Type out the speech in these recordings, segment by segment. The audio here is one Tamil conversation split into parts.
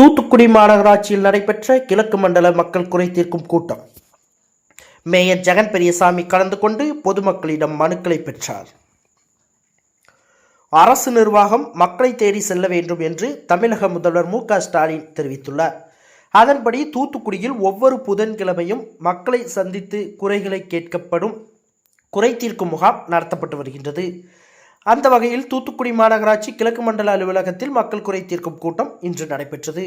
தூத்துக்குடி மாநகராட்சியில் நடைபெற்ற கிழக்கு மண்டல மக்கள் குறை தீர்க்கும் கூட்டம். மேயர் ஜெகன் பெரியசாமி கலந்து கொண்டு பொதுமக்களிடம் மனுக்களை பெற்றார். அரசு நிர்வாகம் மக்களை தேடி செல்ல வேண்டும் என்று தமிழக முதல்வர் மு க ஸ்டாலின் தெரிவித்துள்ளார். அதன்படி தூத்துக்குடியில் ஒவ்வொரு புதன்கிழமையும் மக்களை சந்தித்து குறைகளை கேட்கப்படும் குறை தீர்க்கும் முகாம் நடத்தப்பட்டு வருகின்றது. அந்த வகையில் தூத்துக்குடி மாநகராட்சி கிழக்கு மண்டல அலுவலகத்தில் மக்கள் குறை தீர்க்கும் கூட்டம் இன்று நடைபெற்றது.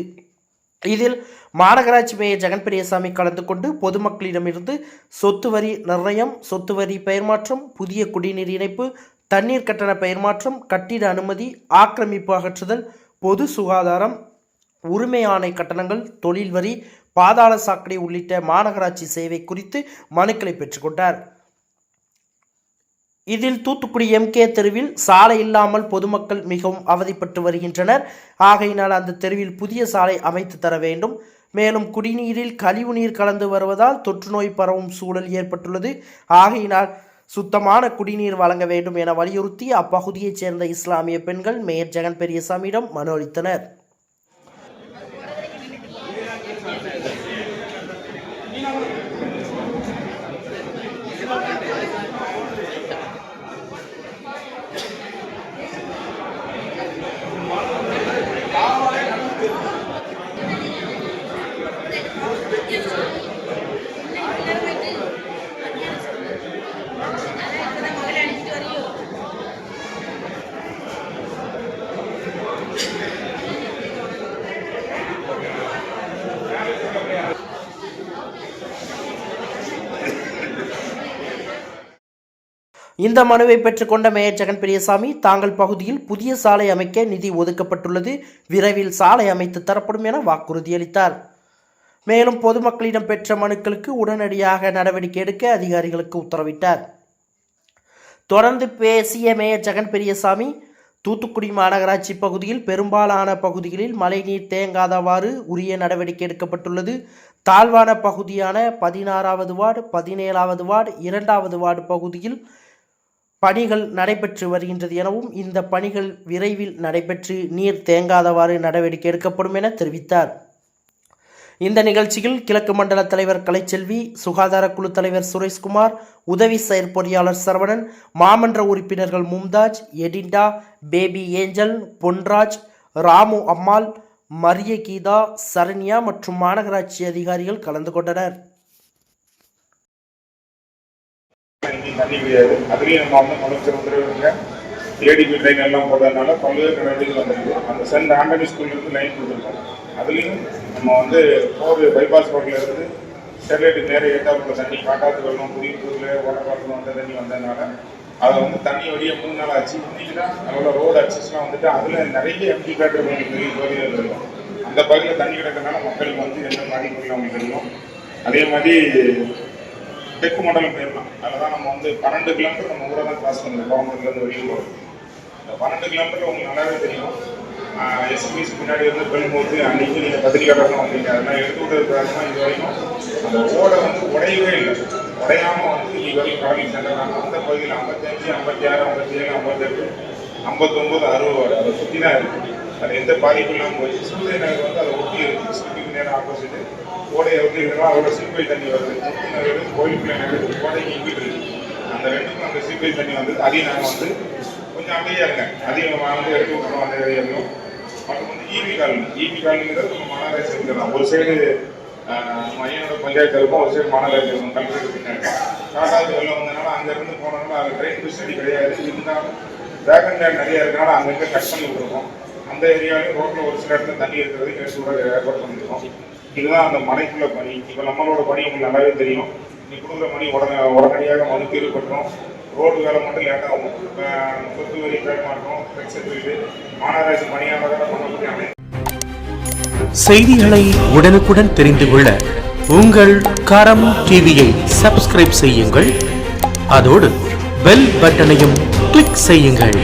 இதில் மாநகராட்சி மேயர் ஜெகன் பெரியசாமி கலந்து கொண்டு பொதுமக்களிடமிருந்து சொத்து வரி நிர்ணயம் சொத்து வரி பெயர் மாற்றம் புதிய குடிநீர் இணைப்பு தண்ணீர் கட்டண பெயர் மாற்றம் கட்டிட அனுமதி ஆக்கிரமிப்பு அகற்றுதல் பொது சுகாதாரம் உரிமை ஆணை கட்டணங்கள் தொழில் வரி பாதாள சாக்கடை உள்ளிட்ட மாநகராட்சி சேவை குறித்து மனுக்களை பெற்றுக்கொண்டார் இதில் தூத்துக்குடி எம்கே தெருவில் சாலை இல்லாமல் பொதுமக்கள் மிகவும் அவதிப்பட்டு வருகின்றனர். ஆகையினால் அந்த தெருவில் புதிய சாலை அமைத்து தர வேண்டும். மேலும் குடிநீரில் கழிவு நீர் கலந்து வருவதால் தொற்றுநோய் பரவும் சூழல் ஏற்பட்டுள்ளது. ஆகையினால் சுத்தமான குடிநீர் வழங்க வேண்டும் என வலியுறுத்தி அப்பகுதியைச் சேர்ந்த இஸ்லாமிய பெண்கள் மேயர் ஜெகன் பெரியசாமியிடம் மனு அளித்தனர். இந்த மனுவை பெற்றுக்கொண்ட மேயர் ஜெகன் பெரியசாமி தாங்கள் பகுதியில் புதிய சாலை அமைக்க நிதி ஒதுக்கப்பட்டுள்ளது. விரைவில் சாலை அமைத்து தரப்படும் என வாக்குறுதியளித்தார். மேலும் பொதுமக்களிடம் பெற்ற மனுக்களுக்கு உடனடியாக நடவடிக்கை எடுக்க அதிகாரிகளுக்கு உத்தரவிட்டார். தொடர்ந்து பேசிய மேயர் ஜெகன் பெரியசாமி தூத்துக்குடி மாநகராட்சி பகுதியில் பெரும்பாலான பகுதிகளில் மழைநீர் தேங்காதவாறு உரிய நடவடிக்கை எடுக்கப்பட்டுள்ளது. தாழ்வான பகுதியான பதினாறாவது வார்டு பதினேழாவது வார்டு இரண்டாவது வார்டு பகுதியில் பணிகள் நடைபெற்று வருகின்றது எனவும் இந்த பணிகள் விரைவில் நடைபெற்று நீர் தேங்காதவாறு நடவடிக்கை எடுக்கப்படும் என தெரிவித்தார். இந்த நிகழ்ச்சியில் கிழக்கு மண்டல தலைவர் கலைச்செல்வி சுகாதார குழு தலைவர் சுரேஷ்குமார் உதவி செயற்பொறியாளர் சரவணன் மாமன்ற உறுப்பினர்கள் மும்தாஜ் எடிண்டா பேபி ஏஞ்சல் பொன்ராஜ் ராமு அம்மாள் மரிய கீதா சரண்யா மற்றும் மாநகராட்சி அதிகாரிகள் கலந்து கொண்டனர். தண்ணி கிடையாது அதுலேயும் நம்ம வந்து முதலமைச்சர் உத்தரவிடுங்க ஏடிபி ட்ரெயின் எல்லாம் போடுறதுனால பல்வேறு நடவடிக்கைகள் வந்திருக்கு. அந்த சென்ட் ஆண்டனி ஸ்கூல்லேருந்து லைன் கொடுத்துருக்கோம் அதுலேயும் நம்ம வந்து போர் பைபாஸ் ரோட்ல இருந்து ஸ்டெர்லைட் நேர ஏற்றாப்புல தண்ணி காட்டாத்து வெள்ளம் புதிய புதுல வந்த தண்ணி வந்ததுனால அதை வந்து தண்ணி வழியாக மூணு நாள் ஆச்சு. இன்னைக்கு தான் அதோட ரோடு அக்சஸ்லாம் வந்துட்டு அதில் நிறைய எம்டி பேட்டர் பெரிய பகுதியில் இருக்கும் அந்த பகுதியில் தண்ணி கிடக்கிறதுனால மக்களுக்கு வந்து எந்த பாதிப்பு இல்லாமல் தெரியும் அதே மாதிரி தெற்கு மண்டலம் போயிடலாம். அதில் தான் நம்ம வந்து பன்னெண்டு கிலோமீட்டர் நம்ம ஊரை தான் கிராஸ் பண்ணுவோம் கோயம்புத்தூர்லேருந்து வெளியே போகிறோம் இந்த பன்னெண்டு கிலோமீட்டர் உங்களுக்கு நல்லாவே தெரியும். எஸ்பிஎஸ் பின்னாடி வந்து பெரும்போது அன்னைக்கு நீங்கள் பத்திரிக்கையாளர்கள் வந்தீங்க. அதெல்லாம் எடுத்து விட்டதுக்காக இது வரைக்கும் அந்த ஓடை வந்து உடையவே இல்லை. உடையாம வந்து இது வரைக்கும் கடலில் சென்றாங்க அந்த பகுதியில் ஐம்பத்தஞ்சு ஐம்பத்தி ஆறு ஐம்பத்தி ஏழு ஐம்பத்தெட்டு ஐம்பத்தொம்பது அறுபது அதை சுற்றி தான் இருக்குது அது எந்த பாதிப்பும் இல்லாமல் போச்சு சூரிய நகர் வந்து அதை ஒட்டி இருக்குது சில்பிக்கு நேரம் ஆப்போசிட்டு. கோடையை ஒட்டி இருக்கிறோம் அதோட சீப்பை தண்ணி வருது. முத்து நகர் கோயிலுக்குள்ள நகர் கோடைக்கு வீடு இருக்கு. அந்த ரெண்டுக்கும் அந்த சீப்பை தண்ணி வந்து அதையும் நாங்கள் வந்து கொஞ்சம் அமைதியாக இருக்கேன் அதையும் வந்து எடுத்து விட்டுறோம் அந்த ஏரியாவையும் மற்றும் வந்து ஈவி காலனி. ஈவி காலனிங்கிறது நம்ம மாநகராட்சி இருக்கிறோம் ஒரு சைடு மையனோட பஞ்சாயத்து இருக்கும். ஒரு சைடு மாநகராட்சி இருக்கும். கல்வி பின்னாடி காட்டாது வெள்ளம் வந்தனால அங்கேருந்து போனதுனால அது ட்ரெயின் ஃபெசிலிட்டி கிடையாது. இருந்தாலும் வேகன் லேண்ட் நிறைய இருக்கனால அங்கங்கே கட் பண்ணி விட்டுருக்கோம் அந்த ஏரியாவிலும் ரோட்டில் ஒரு சில இடத்துல தண்ணி இருக்கிறது எடுத்து ஏற்பாடு பண்ணியிருக்கோம் இதுதான் அந்த மனைக்குள்ள பணி இப்போ நம்மளோட பணி உங்களுக்கு நல்லாவே தெரியும். நீ கொடுக்குற பணி உடனே உடனடியாக மனு தீர்வு பெற்றோம் ரோடு வேலை மட்டும் லேட்டாகும் அஹ் சொத்து வரி பேர் மாநகராட்சி பணியாளர்கள் பண்ணக்கூடிய அமைப்பு செய்திகளை உடனுக்குடன் தெரிந்து கொள்ள உங்கள் கரம் டிவியை சப்ஸ்கிரைப் செய்யுங்கள். அதோடு பெல் பட்டனையும் கிளிக் செய்யுங்கள்.